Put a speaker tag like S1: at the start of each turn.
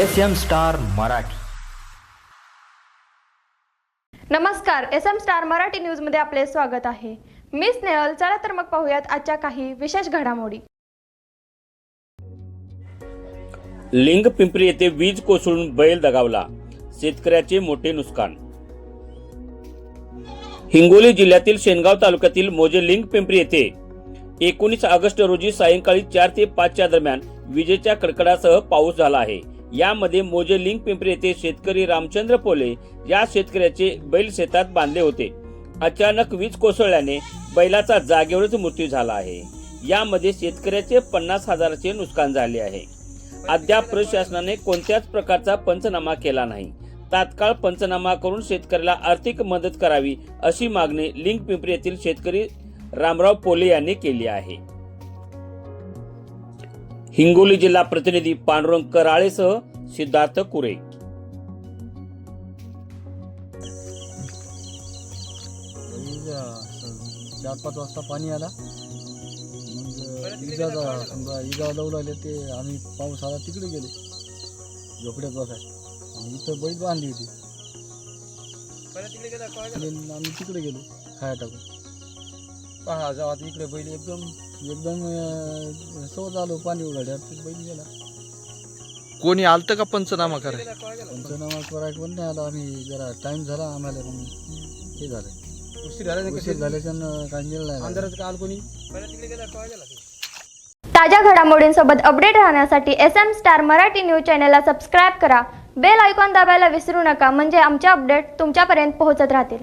S1: S M star Marathi.
S2: नमस्कार S M star Marathi न्यूजमध्ये आपले स्वागत आहे. मी स्नेहल चला तर मग पाहूयात आजच्या काही विशेष घडामोडी.
S3: लिंग पिंपरी येथे वीज कोसळून बैल दगावला. शेतकऱ्याचे मोठे नुकसान. हिंगोली जिल्ह्यातील शेनगाव तालुक्यातील मोजे लिंग पिंपरी येथे एकोणीस ऑगस्ट रोजी सायंकाळी चार ते पाचच्या दरम्यान विजेच्या कडकडासह पाऊस झाला आहे. यामध्ये मोजे लिंग पिंपरी येथे शेतकरी रामचंद्र पोले या शेतकऱ्याचे बैल शेतात बांधले होते. अचानक वीज कोसळल्याने बैलाचा जागेवरच मृत्यू झाला आहे. यामध्ये शेतकऱ्याचे पन्नास हजाराचे नुकसान झाले आहे. अद्याप प्रशासनाने कोणत्याच प्रकारचा पंचनामा केला नाही. तात्काळ पंचनामा करून शेतकऱ्याला आर्थिक मदत करावी अशी मागणी लिंक पिंपरी येथील शेतकरी रामराव पोले यांनी केली आहे. हिंगोली जिल्हा प्रतिनिधी पांडुरंग कराळेसह सिद्धार्थ कुरे.
S4: इजा चार पाच वाजता पाणी आला. मग इजा समजा इजा लावू लागले ते आम्ही पाऊस आला तिकडे गेलो. झोपड्यात बसाय आणि इथं बैल बांधली होती. आम्ही तिकडे गेलो खाया टाकून. पहा आता इकडे बैल एकदम एकदम अं, सहज आलो पाणी उघड्यावर ते बैल गेला.
S5: कोणी आलतं का पंचनामा कराय
S4: पंचनामा करायला पण नाही आला. आम्ही जरा टाइम झाला आम्हाला मग हे झालं. उशीर झाला उशीर झाल्याच्यानं काही मिळलं नाही. अंधाराचं काल कोणी?
S2: ताज्या घडामोडींसोबत अपडेट राहण्यासाठी S M star Marathi news चॅनलला सबस्क्राईब करा. बेल आयकॉन दाबायला विसरू नका. म्हणजे आमचे अपडेट तुमच्यापर्यंत पोहोचत राहतील.